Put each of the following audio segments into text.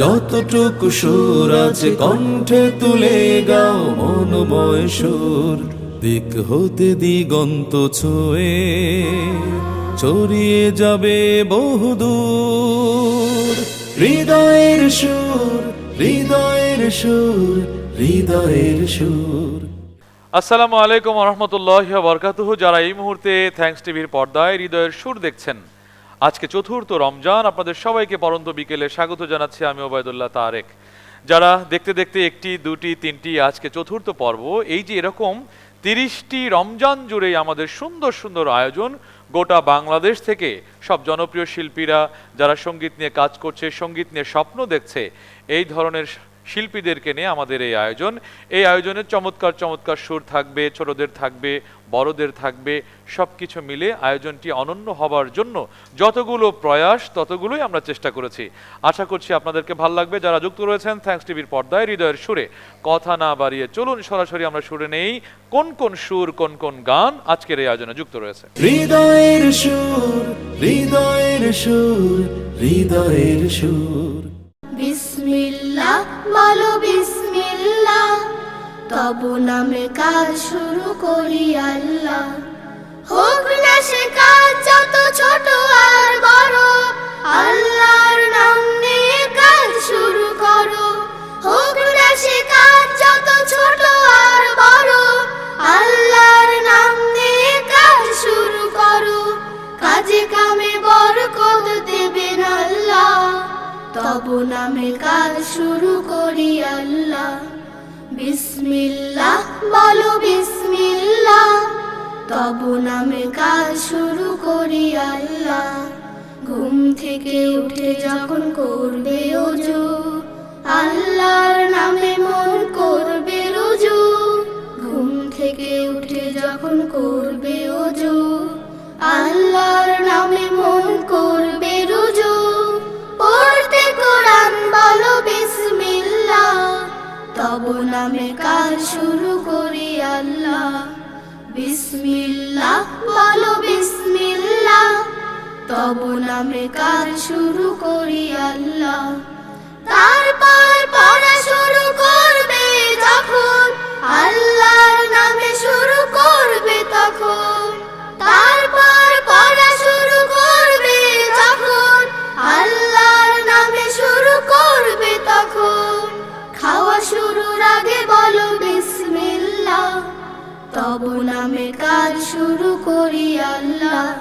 যতটুকু সুর আছে কণ্ঠে তুলে গাও মনোময় সুর। দিক হতে দিগন্ত ছুঁয়ে ছড়িয়ে যাবে বহুদূর। হৃদয়ের সুর হৃদয়ের সুর হৃদয়ের সুর। আসসালামু আলাইকুম রহমতুল্লাহ বরকাতুহু। যারা এই মুহূর্তে থ্যাঙ্কস টিভির পর্দায় হৃদয়ের সুর দেখছেন আজকে চতুর্থ রমজান, আপনাদের সবাইকে পরন্ত বিকেলে স্বাগত জানাচ্ছি আমি ওবায়দুল্লাহ তারেক। যারা দেখতে দেখতে একটি, দুটি, তিনটি আজকে চতুর্থ পর্ব, এই যে এরকম তিরিশটি রমজান জুড়ে আমাদের সুন্দর সুন্দর আয়োজন, গোটা বাংলাদেশ থেকে সব জনপ্রিয় শিল্পীরা যারা সংগীত নিয়ে কাজ করছে, সংগীত নিয়ে স্বপ্ন দেখছে, এই ধরনের শিল্পীদেরকে নিয়ে আমাদের এই আয়োজন। এই আয়োজনে চমৎকার চমৎকার সুর থাকবে, ছোটদের থাকবে, বড়দের থাকবে সব কিছু মিলে আয়োজনটি অনন্য হবার জন্য যতগুলো প্রয়াস, ততগুলোই আমরা চেষ্টা করেছি। আশা করছি আপনাদেরকে ভালো লাগবে। যারা যুক্ত রয়েছেন থ্যাঙ্কস টিভির পর্দায় হৃদয়ের সুরে। কথা না বাড়িয়ে চলুন, সরাসরি আমরা সুরে নেই। কোন কোন সুর, কোন কোন গান আজকের এই আয়োজনে যুক্ত রয়েছে? হৃদয়ের সুর হৃদয়ের সুর হৃদয়ের সুর। তব নামে কাজ শুরু করি আল্লাহ। হোক না সে কাজ, যত ছোট আর বড়, আল্লাহর নাম নিয়ে কাজ শুরু করো। হোক না সে কাজ, যত ছোট আর বড়, আল্লাহর নাম নিয়ে কাজ শুরু করো। কাজে কামে বরকত দেবেন আল্লাহ। তব নামে কাজ শুরু করি আল্লাহ। বিসমিল্লাহ, বলো বিসমিল্লাহ। তব নামে কাজ শুরু করি আল্লাহ। ঘুম থেকে উঠে যখন করবে ওজু আল্লাহর নামে মন করবে রুজু। ঘুম থেকে উঠে যখন করবে ওজু আল্লাহর নামে মন করবে তব নামে কাজ শুরু করি আল্লাহ। বিসমিল্লাহ, বলো বিসমিল্লাহ। তব নামে কাজ শুরু করি আল্লাহ। তারপর পড়া শুরু করবে যখন আল্লাহর নামে শুরু করবে তখন। তারপর পড়া শুরু করবে যখন আল্লাহর নামে শুরু করবে তখন। খাওয়া শুরুর আগে বলো বিসমিল্লাহ। তব নামে কাজ শুরু করি আল্লাহ।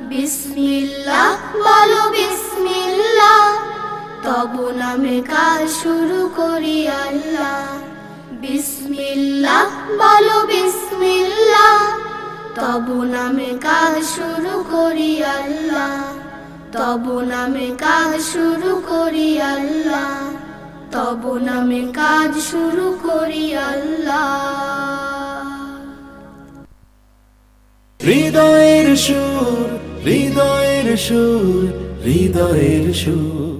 বিসমিল্লাহ, বলো বিসমিল্লাহ। তব নামে কাজ শুরু করি আল্লাহ। বিসমিল্লাহ, বলো বিসমিল্লাহ। তব নামে কাজ শুরু করি আল্লাহ। তব নামে কাজ শুরু করি আল্লাহ। তব নামে কাজ শুরু করি আল্লাহ। হৃদয়ের সুর হৃদয়ের সুর হৃদয়ের সুর।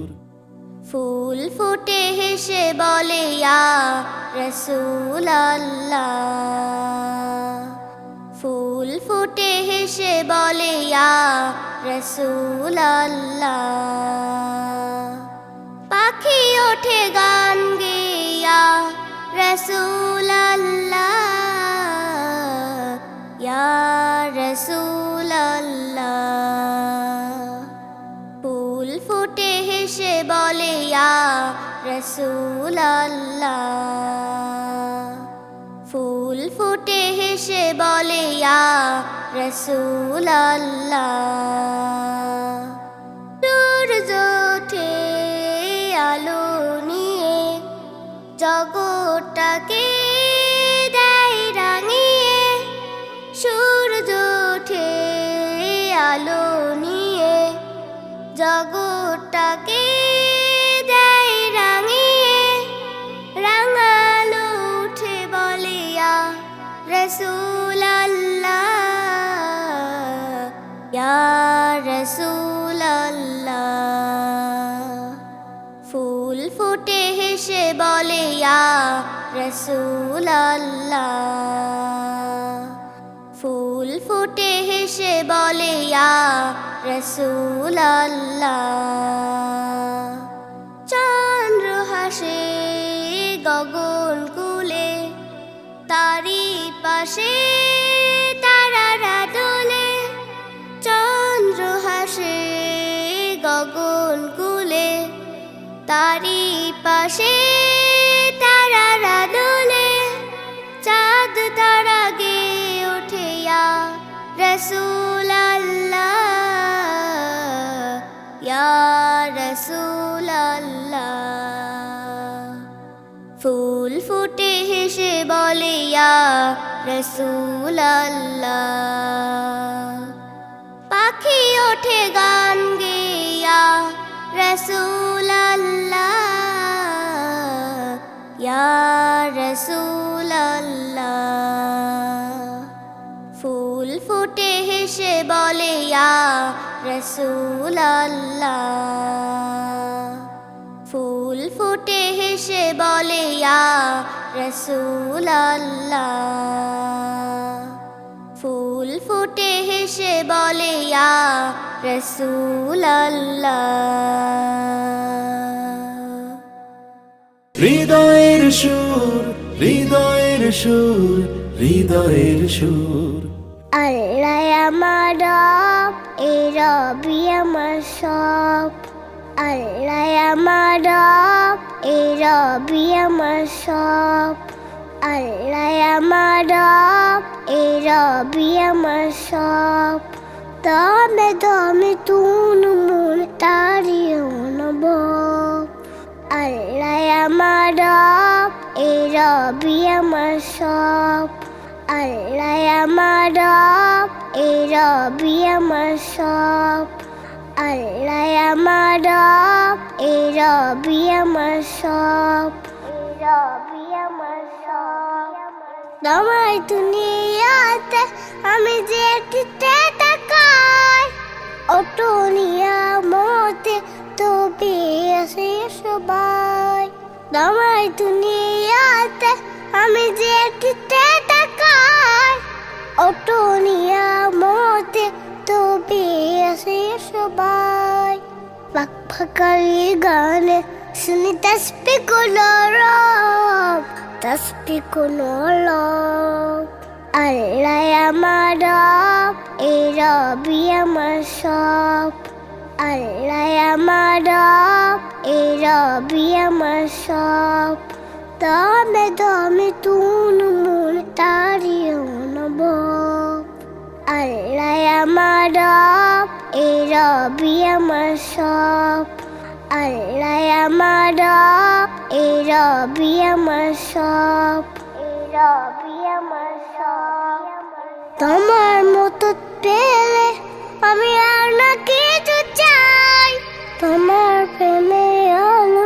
ফুল ফুটে হেসে বলে রসুল আল্লাহ ফুল ফুটে হেসে বলে রসুল আল্লাহ পাখি ওঠে গান গেয়া রসুল রসুল ফুল ফুটে হেসে বলে রসুল ফুল ফুটে হেসে বলে রসুল জগৎটাকে দেয় রাঙিয়ে সূর্য ওঠে আলো নিয়ে। জগৎটাকে বলে রসুল ফুল ফুটে হেসে বলে রসুল চাঁদ হাসে গগন কুলে তারি পাশে পাশে তারারা দোলে চাঁদ তারা গে ওঠে ইয়া রসুল আল্লাহ ইয়া রসুল আল্লাহ ফুল ফুটে হেসে বলে, ইয়া রসুল আল্লাহ পাখি ওঠে গান রসুল ইয়া ফুল ফুটে হেসে বলে রসুল ফুল ফুটে হেসে বলে রসুল ফুল ফুটে হেসে বলে রসুল সুর, হৃদয়ের সুর হৃদয়ের সুর। আল্লাহ আমার রব এ রবি আমার সব। আল্লাহ আমার রব এ রবি আমার সব। আল্লাহ আমার রব এ রবি আমার সব। দমে দমে তুন মন তারি রবি আমার সব। আল্লাহ আমার রব এ রবি আমার সব। আল্লাহ আমার রব এ রবি আমার সব। তোমার দুনিয়াতে আমি যে তাকাই নিয়া মতে তবে আসে সবাই। তোমার দুনিয়াতে আমি যে টিতে তাকাই? অটো নিয়া মতে তবে আসে সবাই। পাক গানে শুনি তসবি কোনো রব তসবি কোনো রব। আল্লাহ আমার রব এ রবি আমার সব। আল্লাহ আমার রব, এ রবি আমার সব। দমে দমে তুন মন তারি নব আল্লাহ আমার রব, এ রবি আমার সব। আল্লাহ আমার রব, এ রবি আমার সব। এ রবি আমার সব। তোমার মতো পেলে আমি আর না কিছু চাই তোমার প্রেমে আলো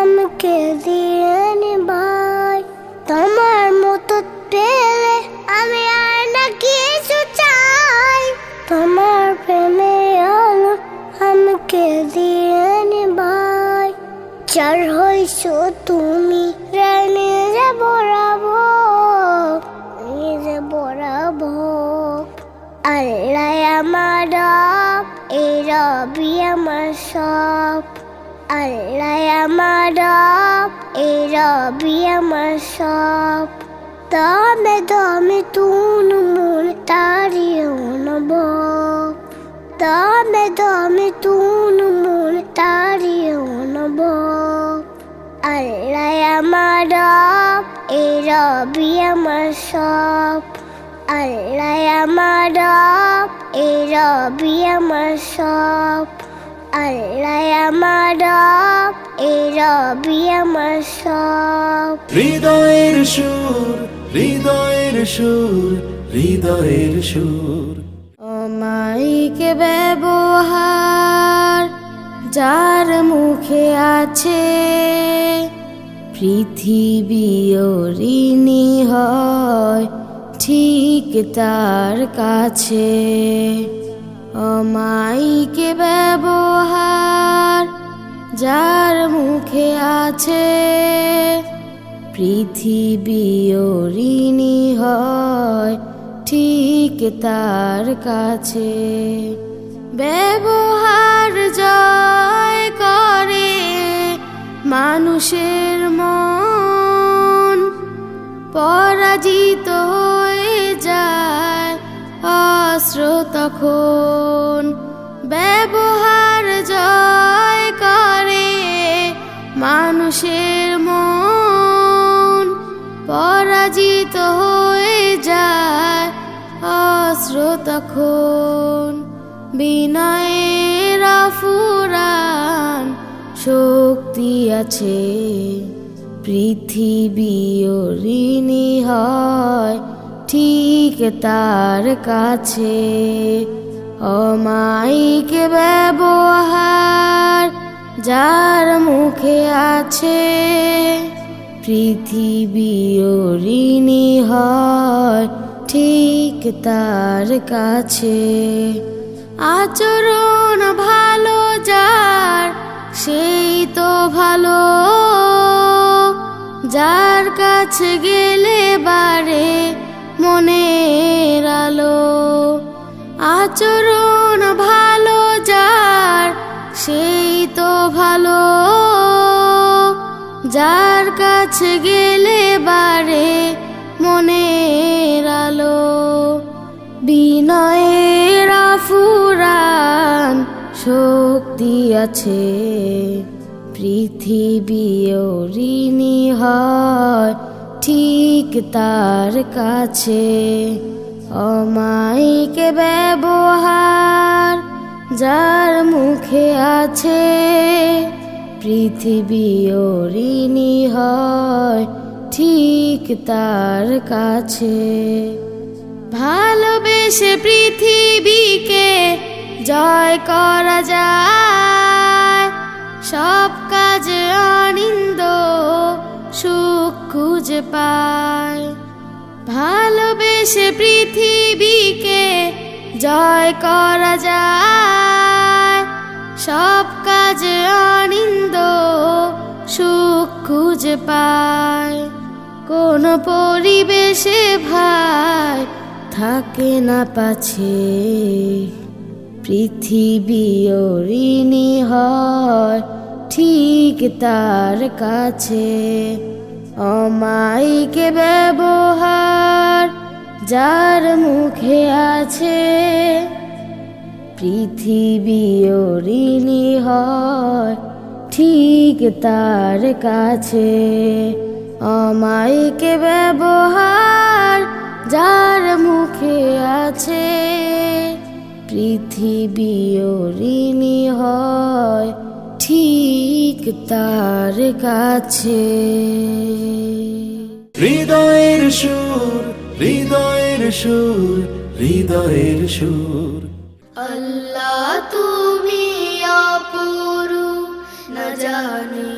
আমাকে দিয়ে নিবাই। তোমার মতো পেলে আমি আর না কিছু চাই। তোমার প্রেমে আলো আমাকে দিয়ে নিবাই। চার হইছ তুমি, রানী যে বরাবো আমার সব, আল্লাহ আমার রব এ রবি আমার সব। দমে দমে তুন মন তারি নব দমে দমে তুন মন তারি নব আল্লাহ আমার রব এ রবি আমার সব। আল্লাহ আমার রব এ রবি আমার সব। আল্লাহ আমার রব এ রবি আমার সব। হৃদয়ের সুর হৃদয়ের সুর হৃদয়ের সুর। অমাইকে ব্যবহার যার মুখে আছে পৃথিবী ঋণী হয় ঠিক তার কাছে। অমাইকে ব্যবহার, যার মুখে আছে পৃথিবী ঋণী হয়, ঠিক তার কাছে। ব্যবহার জয় করে মানুষের মন, পরাজিত হয়ে যায় অস্ত্র তখন ব্যবহার জয় করে মানুষের মন। পরাজিত হয়ে যায় অস্ত্র তখন। বিনয়ের ফুরান শক্তি আছে। পৃথিবী ঋণী হয় ঠিক তার কাছে। অমায়িক ব্যবহার যার মুখে আছে। পৃথিবী ঋণী হয় ঠিক তার কাছে। আচরণ ভালো যার, সেই তো ভালো। যার কাছে গেলে বারে মনের আলো। আচরণ ভালো যার, সেই তো ভালো। যার কাছে গেলে বারে মনের আলো। বিনয়ের ফুরান শক্তি আছে। পৃথিবী ঋণী হয়। ঠিক তার কাছে। অমায়িক ব্যবহার যার মুখে আছে, পৃথিবী ঋণী হয় ঠিক তার কাছে। ভালোবেসে পৃথিবীকে জয় করা যায়, সব কাজে অনিন্দ, সুখ খুঁজে পায়। ভালোবেসে পৃথিবীকে জয় করা যায়। সব কাজে অনিন্দ, সুখ খুঁজে পায়। কোন পরিবেশে ভাই থাকে না পাছে। পৃথিবী ঋণী হয়, ঠিক তার কাছে। অমায়িক ব্যবহার যার মুখে আছে পৃথিবী ঋণী হয়, ঠিক তার কাছে। অমায়িক ব্যবহার যার মুখে আছে পৃথিবী তার কাছে। হৃদয়ের সুর হৃদয়ের সুর হৃদয়ের সুর। আল্লাহ তুমি অপরু না জানি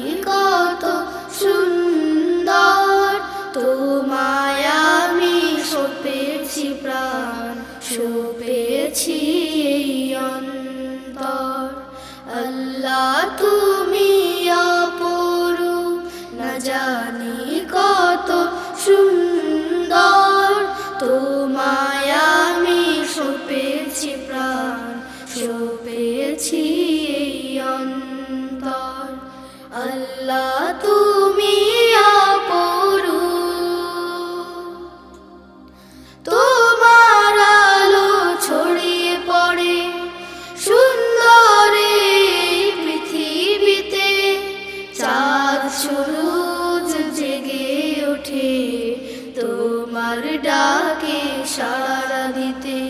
সাড়া দিতে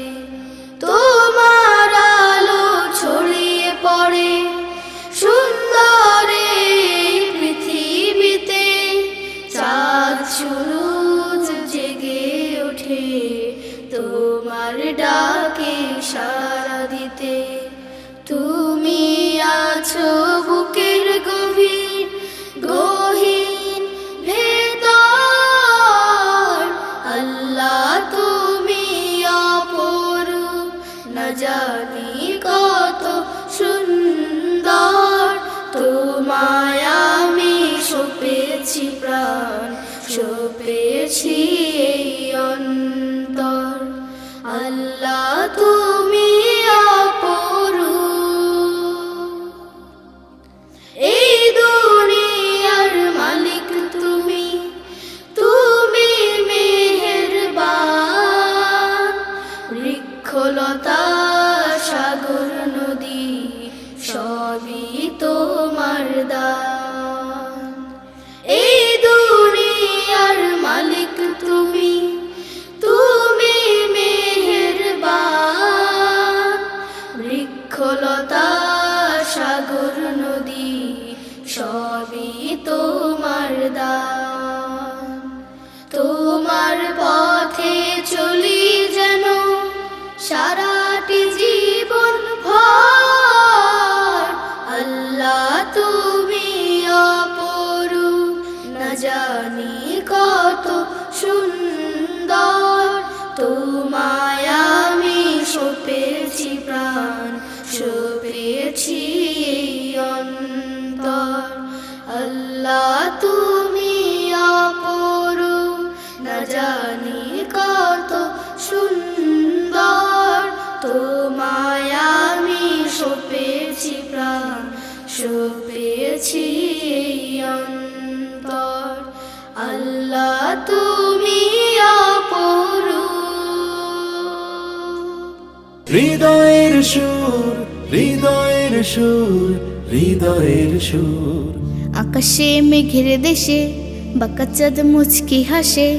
সুর, হৃদয়ের সুর। আকাশে মেঘের দেশে বাকাচাঁদ মুচকি হাসে।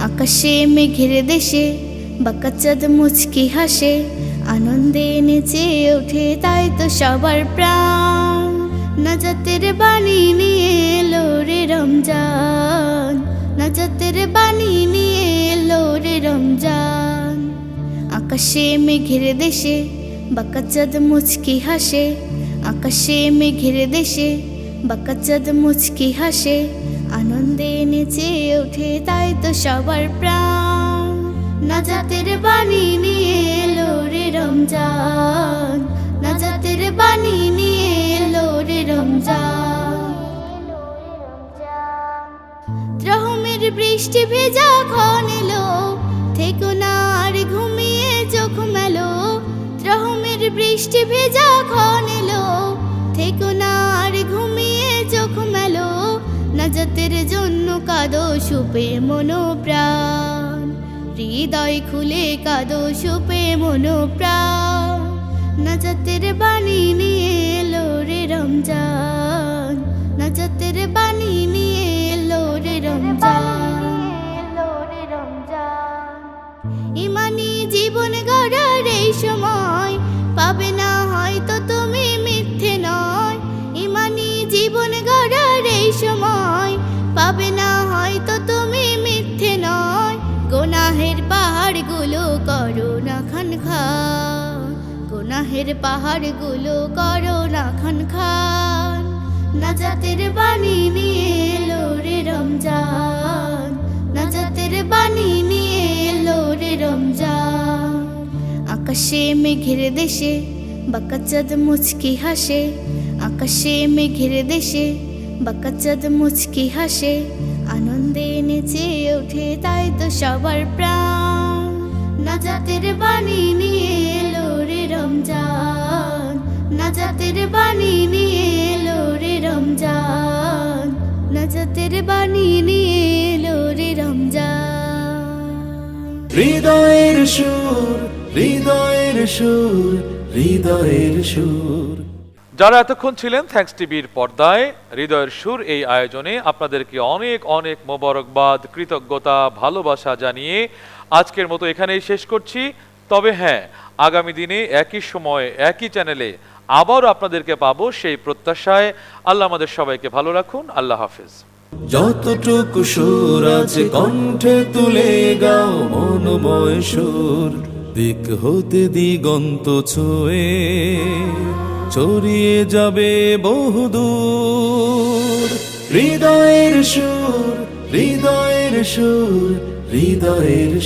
আকাশে মেঘের দেশে বাকাচাঁদ মুচকি হাসে। আনন্দে নেচে ওঠে তাই তো সবার প্রাণ। নাজাতের বাণী নিয়ে এলো রে রমজান। নাজাতের বাণী নিয়ে এলো রে রমজান। আকাশে মেঘের দেশে বাকাচাঁদ মুচকি হাসে। আকাশে মেঘের দেশে বাকাচাঁদ মুচকি হাসে, আনন্দে নেচে ওঠে তাই তো সবার প্রাণ। না নাজাতের বাণী নিয়ে এলো রে রমজান, নাজাতের বাণী নিয়ে এলো রে রমজান। রহমের বৃষ্টি ভেজা খন এলো বৃষ্টি ভেজা খন এলো। থেকো না আর ঘুমিয়ে চোখ মেলো। নাজাতের জন্য কাদো সুপে মনো প্রাণ হৃদয় খুলে কাদো সুপে মনো প্রাণ নাজাতের বাণী নিয়ে এলো রে রমজান। নাজাতের বাণী নিয়ে গোনাহের পাহাড়গুলো করো না খান খান। নাজাতের বাণী নিয়ে এলো রে রমজান। নাজাতের বাণী নিয়ে এলো রে রমজান। আকাশে মেঘের দেশে বাকাচাঁদ মুচকি হাসে। আকাশে মেঘের দেশে বাকাচাঁদ মুচকি হাসে। আনন্দে নেচে ওঠে তাই তো সবার প্রাণ। নাজাতের বাণী নিয়ে রমজান নাজাতের বাণী নিয়ে এলো রে রমজান নাজাতের বাণী নিয়ে এলো রে রমজান। হৃদয়ের সুর হৃদয়ের সুর হৃদয়ের সুর। যারা এতক্ষণ ছিলেন থ্যাঙ্কস টিভির পর্দায় হৃদয়ের সুর এই আয়োজনে আপনাদেরকে অনেক অনেক মোবারকবাদ কৃতজ্ঞতা ভালোবাসা জানিয়ে আজকের মতো এখানেই শেষ করছি। তবে হ্যাঁ আগামী দিনে একই সময়, একই চ্যানেলে আবারও আপনাদেরকে পাবো সেই প্রত্যাশায়। আল্লাহ আমাদের সবাইকে ভালো রাখুন। আল্লাহ হাফিজ। যতটুকু সুর আছে কণ্ঠে তুলে গাও মনোময় সুর। দিক হতে দিগন্ত ছুঁয়ে ছড়িয়ে যাবে বহুদূর। হৃদয়ের সুর হৃদয়ের সুর হৃদয়ের সুর।